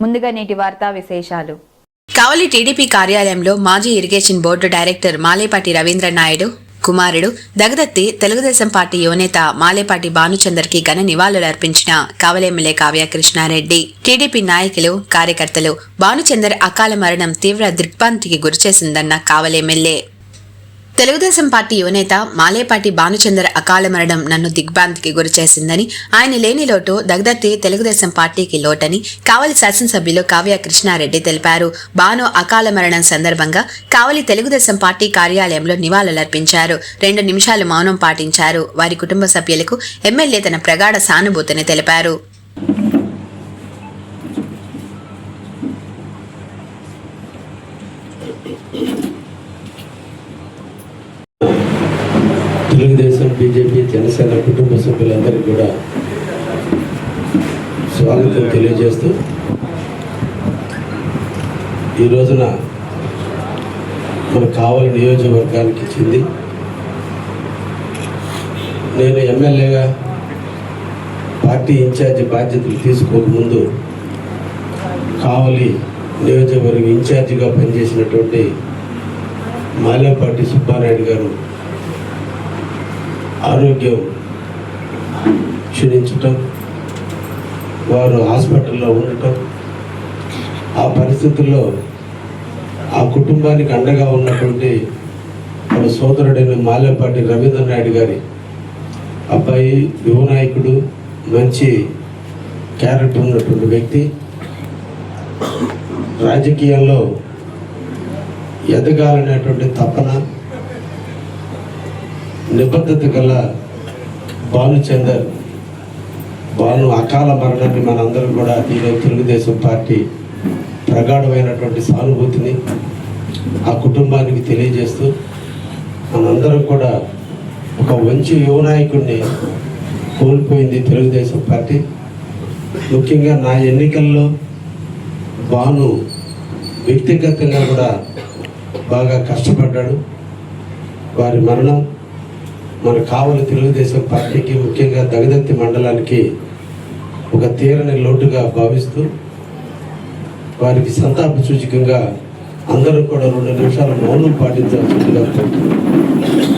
ముందుగా నేటి వార్తా విశేషాలు. కావలి టీడీపీ కార్యాలయంలో మాజీ irrigation board director Malepati Ravindra Naidu కుమారుడు దగదత్తి తెలుగుదేశం పార్టీ యువనేత మాలేపాటి భానుచందర్కి ఘన నివాళులర్పించిన కావలి ఎమ్మెల్యే కావ్య కృష్ణారెడ్డి. టీడీపీ నాయకులు కార్యకర్తలు భానుచందర్ అకాల మరణం తీవ్ర దిగ్భ్రాంతికి గురిచేసిందన్న కావలి తెలుగుదేశం పార్టీ యువనేత మాలేపాటి భానుచందర్ అకాల మరణం నన్ను దిగ్భ్రాంతికి గురిచేసిందని ఆయన లేని లోటు దగ్దత్తి తెలుగుదేశం పార్టీకి లోటని కావలి శాసనసభ్యులు కావ్య కృష్ణారెడ్డి తెలిపారు. భాను అకాల మరణం సందర్భంగా కావలి తెలుగుదేశం పార్టీ కార్యాలయంలో నివాళులర్పించారు. రెండు నిమిషాలు మౌనం పాటించారు. వారి కుటుంబ సభ్యులకు ఎమ్మెల్యే తన ప్రగాఢ సానుభూతిని తెలిపారు. తెలుగుదేశం బీజేపీ జనసేన కుటుంబ సభ్యులందరికీ కూడా స్వాగతం తెలియజేస్తూ ఈ రోజున మన కావలి నియోజకవర్గానికి చెంది నేను ఎమ్మెల్యేగా పార్టీ ఇన్ఛార్జి బాధ్యతలు తీసుకోకముందు కావలి నియోజకవర్గం ఇన్ఛార్జిగా పనిచేసినటువంటి మాలేపాటి సుబ్బారాయుడు గారు ఆరోగ్యం క్షీణించటం వారు హాస్పిటల్లో ఉండటం ఆ పరిస్థితుల్లో ఆ కుటుంబానికి అండగా ఉన్నటువంటి మన సోదరుడైన మాలేపాటి రవీంద్ర నాయుడు గారి అబ్బాయి యువనాయకుడు మంచి క్యారెక్టర్ ఉన్నటువంటి వ్యక్తి. రాజకీయాల్లో ఎదగాలనేటువంటి తపన నిబద్ధత గల భానుచందర్ భాను అకాల మరణాన్ని మనందరం కూడా ఈరోజు తెలుగుదేశం పార్టీ ప్రగాఢమైనటువంటి సానుభూతిని ఆ కుటుంబానికి తెలియజేస్తూ మనందరం కూడా ఒక మంచి యువనాయకుడిని కోల్పోయింది తెలుగుదేశం పార్టీ. ముఖ్యంగా నా ఎన్నికల్లో భాను వ్యక్తిగతంగా కూడా బాగా కష్టపడ్డాడు. వారి మరణం మన కావలి తెలుగుదేశం పార్టీకి ముఖ్యంగా దగదత్తి మండలానికి ఒక తీరని లోటుగా భావిస్తూ వారికి సంతాప సూచకంగా అందరూ కూడా రెండు నిమిషాలు మౌనం పాటించాల్సిందిగా కోరుతున్నాను.